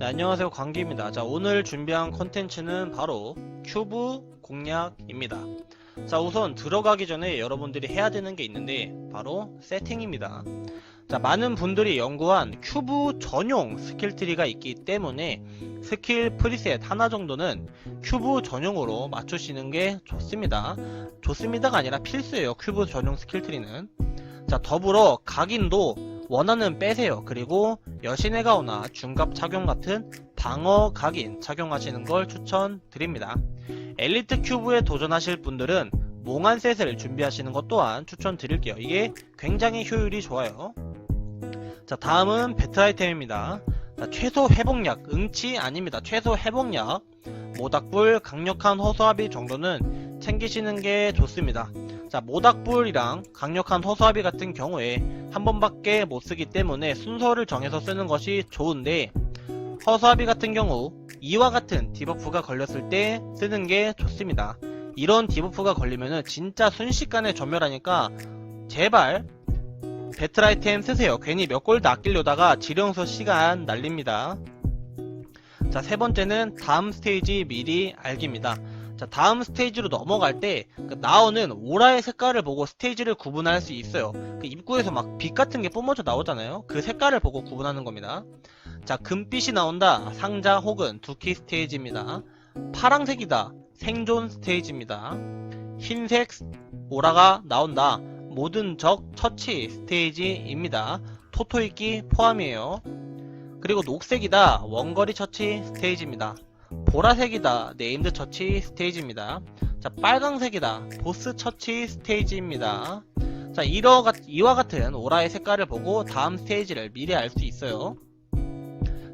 네, 안녕하세요. 광기입니다. 자 오늘 준비한 컨텐츠는 바로 큐브 공략입니다. 자 우선 들어가기 전에 여러분들이 해야 되는 게 있는데 바로 세팅입니다. 자 많은 분들이 연구한 큐브 전용 스킬트리가 있기 때문에 스킬 프리셋 하나 정도는 큐브 전용으로 맞추시는 게 좋습니다. 좋습니다가 아니라 필수예요 큐브 전용 스킬트리는. 자 더불어 각인도 원하는 빼세요. 그리고 여신의 가오나 중갑 착용 같은 방어 각인 착용하시는 걸 추천드립니다. 엘리트 큐브에 도전하실 분들은 몽환 셋을 준비하시는 것 또한 추천드릴게요. 이게 굉장히 효율이 좋아요. 자 다음은 배트 아이템입니다. 자, 최소 회복약 응치 아닙니다. 최소 회복약 모닥불 강력한 허수아비 정도는 챙기시는 게 좋습니다. 자 모닥불이랑 강력한 허수아비 같은 경우에 한 번밖에 못 쓰기 때문에 순서를 정해서 쓰는 것이 좋은데 허수아비 같은 경우 이와 같은 디버프가 걸렸을 때 쓰는 게 좋습니다. 이런 디버프가 걸리면은 진짜 순식간에 전멸하니까 제발 배틀 아이템 쓰세요. 괜히 몇 골드 아끼려다가 지령서 시간 날립니다. 자, 세 번째는 다음 스테이지 미리 알기입니다. 자, 다음 스테이지로 넘어갈 때, 그 나오는 오라의 색깔을 보고 스테이지를 구분할 수 있어요. 그 입구에서 막 빛 같은 게 뿜어져 나오잖아요. 그 색깔을 보고 구분하는 겁니다. 자, 금빛이 나온다. 상자 혹은 두키 스테이지입니다. 파랑색이다. 생존 스테이지입니다. 흰색 오라가 나온다. 모든 적 처치 스테이지입니다. 토토이끼 포함이에요. 그리고 녹색이다. 원거리 처치 스테이지입니다. 보라색이다. 네임드 처치 스테이지입니다. 자, 빨강색이다. 보스 처치 스테이지입니다. 자, 이러, 같- 이와 같은 오라의 색깔을 보고 다음 스테이지를 미리 알 수 있어요.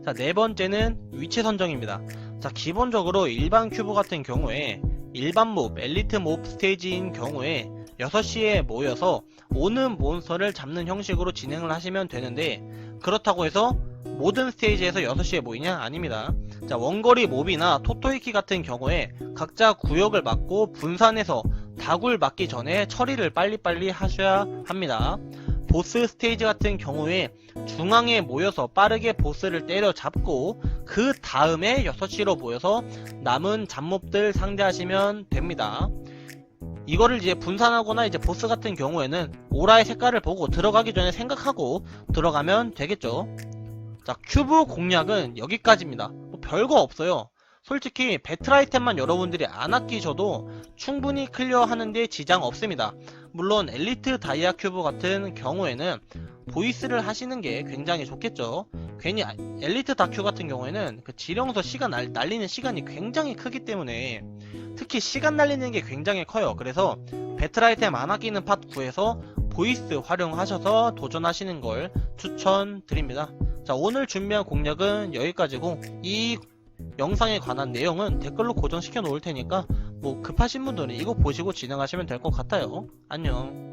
자, 네 번째는 위치 선정입니다. 자, 기본적으로 일반 큐브 같은 경우에 일반 몹, 엘리트 몹 스테이지인 경우에 6시에 모여서 오는 몬스터를 잡는 형식으로 진행을 하시면 되는데 그렇다고 해서 모든 스테이지에서 6시에 모이냐? 아닙니다. 자, 원거리 몹이나 토토이키 같은 경우에 각자 구역을 맡고 분산해서 다굴 맞기 전에 처리를 빨리빨리 하셔야 합니다. 보스 스테이지 같은 경우에 중앙에 모여서 빠르게 보스를 때려잡고 그 다음에 6시로 모여서 남은 잡몹들 상대하시면 됩니다. 이거를 이제 분산하거나 이제 보스 같은 경우에는 오라의 색깔을 보고 들어가기 전에 생각하고 들어가면 되겠죠. 자, 큐브 공략은 여기까지입니다. 뭐 별거 없어요. 솔직히 배틀 아이템만 여러분들이 안 아끼셔도 충분히 클리어 하는데 지장 없습니다. 물론 엘리트 다이아 큐브 같은 경우에는 보이스를 하시는 게 굉장히 좋겠죠. 괜히 아- 엘리트 다큐 같은 경우에는 그 지령서 시간 날, 날리는 시간이 굉장히 크기 때문에 특히 시간 날리는 게 굉장히 커요. 그래서 배틀 아이템 안 아끼는 팟 9에서 보이스 활용하셔서 도전하시는 걸 추천드립니다. 자, 오늘 준비한 공략은 여기까지고 이 영상에 관한 내용은 댓글로 고정시켜 놓을 테니까 뭐 급하신 분들은 이거 보시고 진행하시면 될 것 같아요. 안녕.